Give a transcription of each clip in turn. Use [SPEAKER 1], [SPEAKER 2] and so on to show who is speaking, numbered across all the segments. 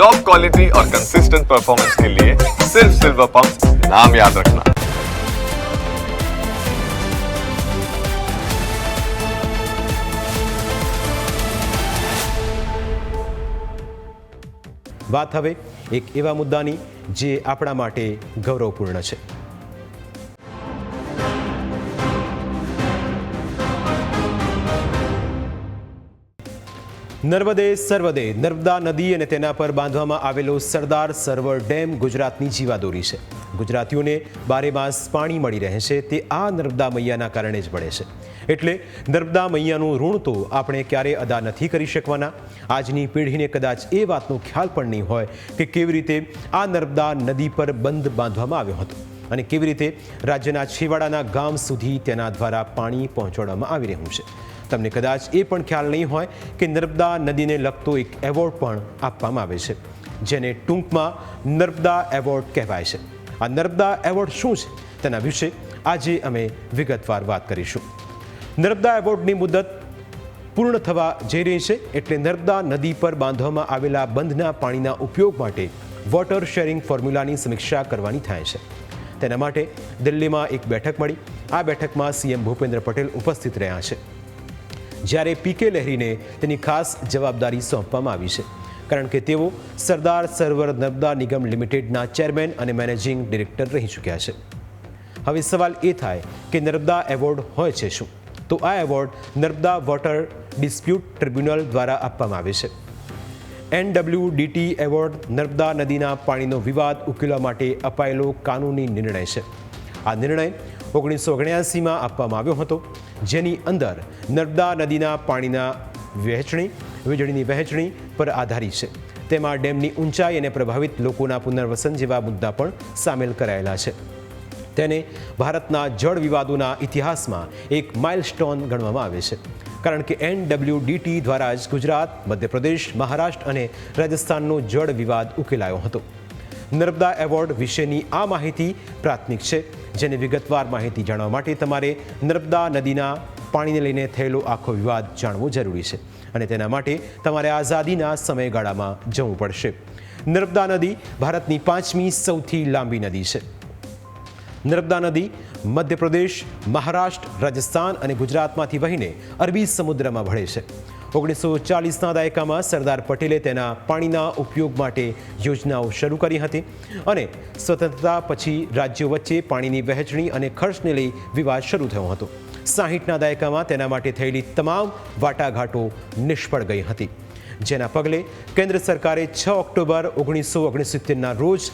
[SPEAKER 1] Top quality और consistent performance के लिए सिर्फ सिल्वर पंप नाम याद रखना
[SPEAKER 2] વાત હવે એક એવા મુદ્દાની જે આપણા માટે ગૌરવપૂર્ણ છે નર્મદે સર્વદે, નર્મદા નદી અને તેના પર બાંધવામાં આવેલો સરદાર સરોવર ડેમ ગુજરાતની જીવાદોરી છે. ગુજરાતીઓને બારે માસ પાણી મળી રહે છે, તે આ નર્મદા મૈયાના કારણે જ મળે છે. એટલે નર્મદા મૈયાનું ઋણ તો આપણે ક્યારેય અદા નથી કરી શકવાના. આજની પેઢીને કદાચ એ વાતનો ખ્યાલ પણ નહીં હોય કે કેવી રીતે આ નર્મદા નદી પર બંધ બાંધવામાં આવ્યો હતો અને કેવી રીતે રાજ્યના છેવાડાના ગામ સુધી તેના દ્વારા પાણી પહોંચાડવામાં આવી રહ્યું છે. તમને કદાચ એ પણ ખ્યાલ નહીં હોય કે નર્મદા નદીને લગતો એક એવોર્ડ પણ આપવામાં આવે છે, જેને ટૂંકમાં નર્મદા એવોર્ડ કહેવાય છે. આ નર્મદા એવોર્ડ શું છે? તેના વિશે આજે અમે વિગતવાર વાત કરીશું. નર્મદા એવોર્ડની મુદત પૂર્ણ થવા જઈ રહી છે એટલે નર્મદા નદી પર બાંધવામાં આવેલા બંધના પાણીના ઉપયોગ માટે વોટર શેરિંગ ફોર્મ્યુલાની સમીક્ષા કરવાની થાય છે. તેના માટે દિલ્હીમાં એક બેઠક મળી. આ બેઠકમાં સીએમ ભૂપેન્દ્ર પટેલ ઉપસ્થિત રહ્યા છે. જ્યારે પીકે લહેરીને તેની ખાસ જવાબદારી સોંપવામાં આવી છે. કારણ કે તેઓ સરદાર સરોવર નર્મદા નિગમ લિમિટેડના ચેરમેન અને મેનેજિંગ ડિરેક્ટર રહી ચૂક્યા છે. હવે સવાલ એ થાય કે નર્મદા એવોર્ડ હોય છે શું? તો આ award Narmada water dispute tribunal દ્વારા આપવામાં આવે છે. એનડબ્લ્યુડીટી એવોર્ડ નર્મદા નદીના પાણીનો વિવાદ ઉકેલવા માટે અપાયેલો કાનૂની નિર્ણય છે. આ નિર્ણય ઓગણીસો ઓગણ્યાસીમાં આપવામાં આવ્યો હતો. જેની અંદર નર્મદા નદીના પાણીના વહેંચણી, વીજળીની વહેંચણી પર આધારિત છે. તેમાં ડેમની ઊંચાઈ અને પ્રભાવિત લોકોના પુનર્વસન જેવા મુદ્દા પણ સામેલ કરાયેલા છે. તેને ભારતના જળ વિવાદોના ઇતિહાસમાં એક માઇલસ્ટોન ગણવામાં આવે છે. કારણ કે એનડબ્લ્યુડીટી દ્વારા જ ગુજરાત, મધ્યપ્રદેશ, મહારાષ્ટ્ર અને રાજસ્થાનનો જળ વિવાદ ઉકેલાયો હતો. નર્મદા એવોર્ડ વિશેની આ માહિતી પ્રાથમિક છે, જેને વિગતવાર માહિતી જાણવા માટે તમારે નર્મદા નદીના પાણીને લઈને થયેલો આખો વિવાદ જાણવો જરૂરી છે અને તેના માટે તમારે આઝાદીના સમયગાળામાં જવું પડશે. નર્મદા નદી ભારતની પાંચમી સૌથી લાંબી નદી છે. નર્મદા નદી મધ્યપ્રદેશ, મહારાષ્ટ્ર, રાજસ્થાન અને ગુજરાતમાંથી વહીને અરબી સમુદ્રમાં ભળે છે. ઓગણીસો ચાલીસના દાયકામાં સરદાર પટેલે તેના પાણીના ઉપયોગ માટે યોજનાઓ શરૂ કરી હતી અને સ્વતંત્રતા પછી રાજ્યો વચ્ચે પાણીની વહેંચણી અને ખર્ચને લઈ વિવાદ શરૂ થયો હતો. સાહીઠના દાયકામાં તેના માટે થયેલી તમામ વાટાઘાટો નિષ્ફળ ગઈ હતી. જેના પગલે કેન્દ્ર સરકારે છ ઓક્ટોબર ઓગણીસો ઓગણસિત્તેરના રોજ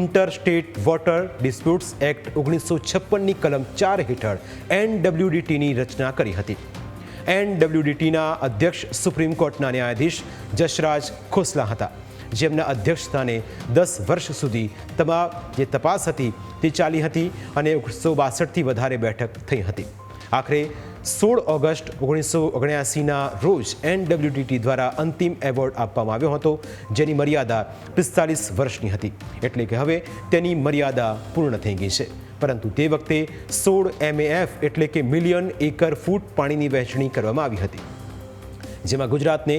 [SPEAKER 2] inter state water disputes act ઓગણીસો છપ્પનની કલમ ચાર હેઠળ એનડબ્લ્યુડીટીની રચના કરી હતી. એનડબ્લ્યુડીટીના અધ્યક્ષ સુપ્રીમ કોર્ટના ન્યાયાધીશ જશરાજ ખોસલા હતા. જેમના અધ્યક્ષસ્થાને દસ વર્ષ સુધી તમામ જે તપાસ હતી તે ચાલી હતી અને ઓગણીસો બાસઠથી વધારે બેઠક થઈ હતી. આખરે સોળ ઓગસ્ટ ઓગણીસો ઓગણ્યાસીના રોજ એનડબ્લ્યુડીટી દ્વારા અંતિમ એવોર્ડ આપવામાં આવ્યો હતો, જેની મર્યાદા પિસ્તાલીસ વર્ષની હતી. એટલે કે હવે તેની મર્યાદા પૂર્ણ થઈ ગઈ છે. પરંતુ તે વખતે સોળ એમએએફ એટલે કે મિલિયન એકર ફૂટ પાણીની વહેંચણી કરવામાં આવી હતી. જેમાં ગુજરાતને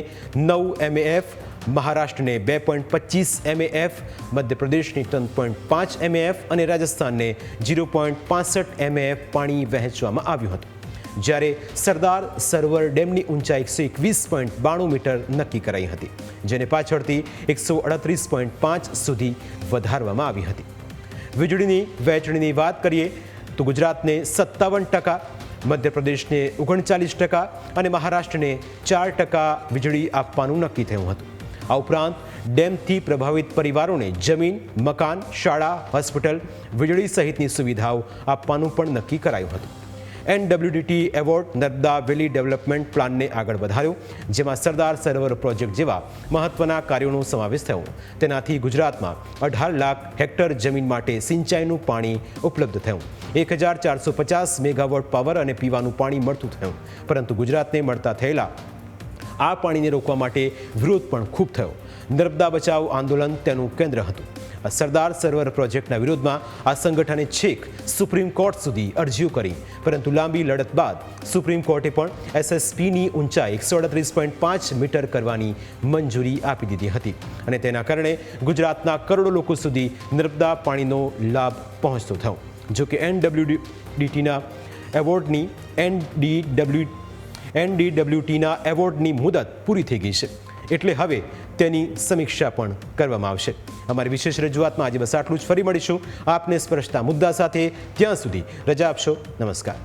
[SPEAKER 2] નવ એમએએફ મહારાષ્ટ્રને બે પોઈન્ટ પચીસ એમએએફ મધ્યપ્રદેશની ત્રણ પોઈન્ટ પાંચ એમએએફ અને રાજસ્થાનને ઝીરો પોઈન્ટ પાસઠ એમએએફ પાણી વહેંચવામાં આવ્યું હતું. જ્યારે સરદાર સરોવર ડેમની ઊંચાઈ એકસો એકવીસ પોઈન્ટ બાણું મીટર નક્કી કરાઈ હતી, જેને પાછળથી એકસો અડત્રીસ પોઈન્ટ પાંચ સુધી વધારવામાં આવી હતી. વીજળીની, વહેંચણીની વાત કરીએ તો ગુજરાતને સત્તાવન ટકા, મધ્યપ્રદેશને ઓગણચાલીસ ટકા અને મહારાષ્ટ્રને ચાર ટકા વીજળી આપવાનું નક્કી થયું હતું. આ ઉપરાંત ડેમથી પ્રભાવિત પરિવારોને જમીન, મકાન, શાળા, હોસ્પિટલ, વીજળી સહિતની સુવિધાઓ આપવાનું પણ નક્કી કરાયું હતું. NWDT award Narmada valley development પ્લાનને આગળ વધાર્યો, જેમાં સરદાર સરોવર પ્રોજેક્ટ જેવા મહત્વના કાર્યોનો સમાવેશ થયો. તેનાથી ગુજરાતમાં અઢાર લાખ હેક્ટર જમીન માટે સિંચાઈનું પાણી ઉપલબ્ધ થયું. એક હજાર ચારસો પચાસ મેગાવોટ પાવર અને પીવાનું પાણી મળતું થયું. પરંતુ ગુજરાતને મળતા થયેલા આ પાણીને રોકવા માટે વિરોધ પણ ખૂબ થયો. નર્મદા બચાવ આંદોલન તેનું કેન્દ્ર હતું. સરદાર સરોવર પ્રોજેક્ટના વિરોધમાં આ સંગઠને છેક સુપ્રીમ કોર્ટ સુધી અરજીઓ કરી. પરંતુ લાંબી લડત બાદ સુપ્રીમ કોર્ટે પણ એસએસપીની ઊંચાઈ એકસો અડત્રીસ પોઈન્ટ પાંચ મીટર કરવાની મંજૂરી આપી દીધી હતી. અને તેના કારણે ગુજરાતના કરોડો લોકો સુધી નર્મદા પાણીનો લાભ પહોંચતો થયો. જો કે એનડબ્લ્યુડીટીના એવોર્ડની એનડીડબ્લ્યુ, એનડીડબ્લ્યુટીના એવોર્ડની મુદત પૂરી થઈ ગઈ છે. એટલે હવે તેની સમીક્ષા પણ કરવામાં આવશે. અમારી વિશેષ રજૂઆતમાં આજે બસ આટલું જ. ફરી મળીશું. આપને સ્પર્શતા મુદ્દા સાથે. ત્યાં સુધી રજા આપશો. નમસ્કાર.